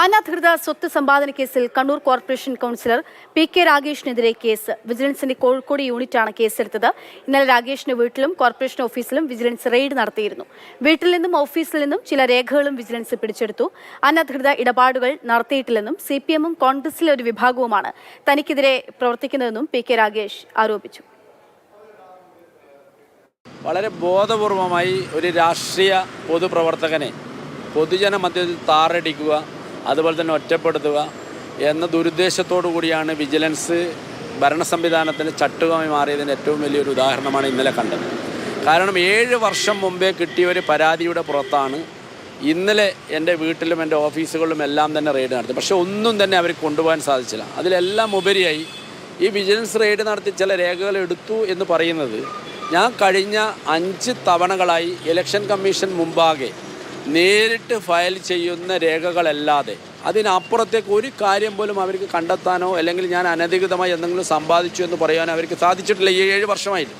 അനധികൃത സ്വത്ത് സമ്പാദന കേസിൽ Kannur corporation councillor P K രാഗേഷിനെതിരെ case. വിജിലൻസിന്റെ കോഴിക്കോട് യൂണിറ്റാണ് കേസെടുത്തത്. ഇന്നലെ രാഗേഷിന്റെ വീട്ടിലും കോർപ്പറേഷൻ ഓഫീസിലും വിജിലൻസ് റെയ്ഡ് നടത്തിയിരുന്നു. വീട്ടിൽ നിന്നും ഓഫീസിൽ നിന്നും ചില രേഖകളും വിജിലൻസ് പിടിച്ചെടുത്തു. അനധികൃത ഇടപാടുകൾ നടത്തിയിട്ടില്ലെന്നും സി പി എമ്മും കോൺഗ്രസിലെ ഒരു വിഭാഗവുമാണ് തനിക്കെതിരെ പ്രവർത്തിക്കുന്നതെന്നും പി കെ രാഗേഷ് ആരോപിച്ചു. വളരെ ബോധപൂർവമായി ഒരു രാഷ്ട്രീയ പൊതുപ്രവർത്തകനെ പൊതുജന മധ്യത്തിൽ താറടിക്കുക അതുപോലെ തന്നെ ഒറ്റപ്പെടുത്തുക എന്ന ദുരുദ്ദേശത്തോടു കൂടിയാണ് വിജിലൻസ് ഭരണ സംവിധാനത്തിന് ചട്ടുകമായി മാറിയതിന്റെ ഏറ്റവും വലിയൊരു ഉദാഹരണമാണ് ഇന്നലെ കണ്ടത്. കാരണം ഏഴ് വർഷം മുമ്പേ കിട്ടിയ ഒരു പരാതിയുടെ പുറത്താണ് ഇന്നലെ എന്റെ വീട്ടിലും എന്റെ ഓഫീസുകളിലും എല്ലാം തന്നെ റെയ്ഡ് നടത്തി പക്ഷേ ഒന്നും തന്നെ അവർ കൊണ്ടുപോകാൻ സാധിച്ചില്ല. അതിലെല്ലാം ഉപരിയായി ഈ വിജിലൻസ് റെയ്ഡ് നടത്തി ചില രേഖകൾ എടുത്തു എന്ന് പറയുന്നത് ഞാൻ കഴിഞ്ഞ അഞ്ച് തവണകളായി ഇലക്ഷൻ കമ്മീഷൻ മുമ്പാകെ നേരിട്ട് ഫയൽ ചെയ്യുന്ന രേഖകളല്ലാതെ. അതിനപ്പുറത്തേക്ക് ഒരു കാര്യം പോലും അവർക്ക് കണ്ടെത്താനോ അല്ലെങ്കിൽ ഞാൻ അനധികൃതമായി എന്തെങ്കിലും സമ്പാദിച്ചു എന്ന് പറയാനോ അവർക്ക് സാധിച്ചിട്ടില്ല. ഈ ഏഴ് വർഷമായിട്ട്.